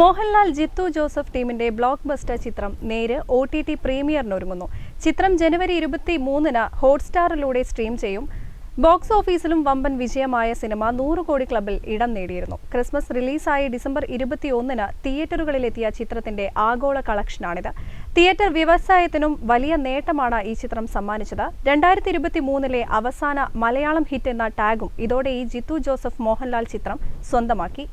Mohanlal Jeethu Joseph ടീമിന്റെ blockbuster ചിത്രം Neru O T T പ്രീമിയറിനൊരുങ്ങുന്നു ചിത്രം ജനുവരി ഇരുപത്തി മൂന്നിന് ഹോട്ട്സ്റ്റാറിലൂടെ സ്ട്രീം ചെയ്യും. ബോക്സ് ഓഫീസിലും വമ്പൻ വിജയമായ സിനിമ നൂറ് കോടി ക്ലബിൽ ഇടം നേടിയിരുന്നു. ക്രിസ്മസ് റിലീസായി ഡിസംബർ ഇരുപത്തിയൊന്നിന് തിയേറ്ററുകളിലെത്തിയ ചിത്രത്തിന്റെ ആഗോള കളക്ഷനാണിത്. തിയേറ്റർ വ്യവസായത്തിനും വലിയ നേട്ടമാണ് ഈ ചിത്രം സമ്മാനിച്ചത്. രണ്ടായിരത്തി ഇരുപത്തി മൂന്നിലെ അവസാന മലയാളം ഹിറ്റ് എന്ന ടാഗും ഇതോടെ ഈ ജിത്തു ജോസഫ് മോഹൻലാൽ ചിത്രം സ്വന്തമാക്കി.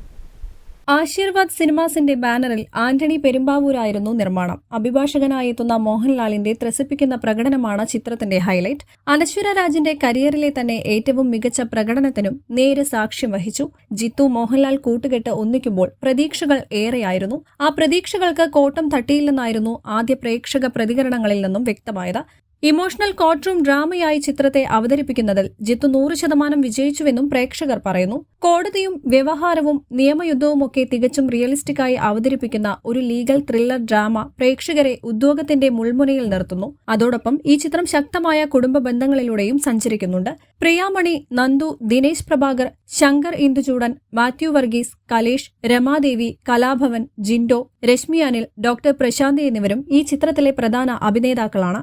ആശീർവാദ് സിനിമാസിന്റെ ബാനറിൽ ആന്റണി പെരുമ്പാവൂരായിരുന്നു നിർമ്മാണം. അഭിഭാഷകനായി എത്തുന്ന മോഹൻലാലിന്റെ ത്രസിപ്പിക്കുന്ന പ്രകടനമാണ് ചിത്രത്തിന്റെ ഹൈലൈറ്റ്. അനശ്വര രാജിന്റെ കരിയറിലെ തന്നെ ഏറ്റവും മികച്ച പ്രകടനത്തിനും നേര് സാക്ഷ്യം വഹിച്ചു. ജിത്തു മോഹൻലാൽ കൂട്ടുകെട്ട് ഒന്നിക്കുമ്പോൾ പ്രതീക്ഷകൾ ഏറെയായിരുന്നു. ആ പ്രതീക്ഷകൾക്ക് കോട്ടം തട്ടിയില്ലെന്നായിരുന്നു ആദ്യ പ്രേക്ഷക പ്രതികരണങ്ങളിൽ നിന്നും വ്യക്തമായത്. ഇമോഷണൽ കോർട്ട്റൂം ഡ്രാമയായി ചിത്രത്തെ അവതരിപ്പിക്കുന്നതിൽ ജിത്തു നൂറ് ശതമാനം വിജയിച്ചുവെന്നും പ്രേക്ഷകർ പറയുന്നു. കോടതിയും വ്യവഹാരവും നിയമയുദ്ധവുമൊക്കെ തികച്ചും റിയലിസ്റ്റിക്കായി അവതരിപ്പിക്കുന്ന ഒരു ലീഗൽ ത്രില്ലർ ഡ്രാമ പ്രേക്ഷകരെ ഉദ്യോഗത്തിന്റെ മുൾമുനയിൽ നിർത്തുന്നു. അതോടൊപ്പം ഈ ചിത്രം ശക്തമായ കുടുംബ ബന്ധങ്ങളിലൂടെയും സഞ്ചരിക്കുന്നുണ്ട്. പ്രിയാമണി നന്ദു ദിനേശ് പ്രഭാകർ ശങ്കർ ഇന്ദുചൂടൻ മാത്യു വർഗീസ് കലേഷ് രമാദേവി കലാഭവൻ ജിൻഡോ രശ്മി അനിൽ ഡോക്ടർ പ്രശാന്തി എന്നിവരും ഈ ചിത്രത്തിലെ പ്രധാന അഭിനേതാക്കളാണ്.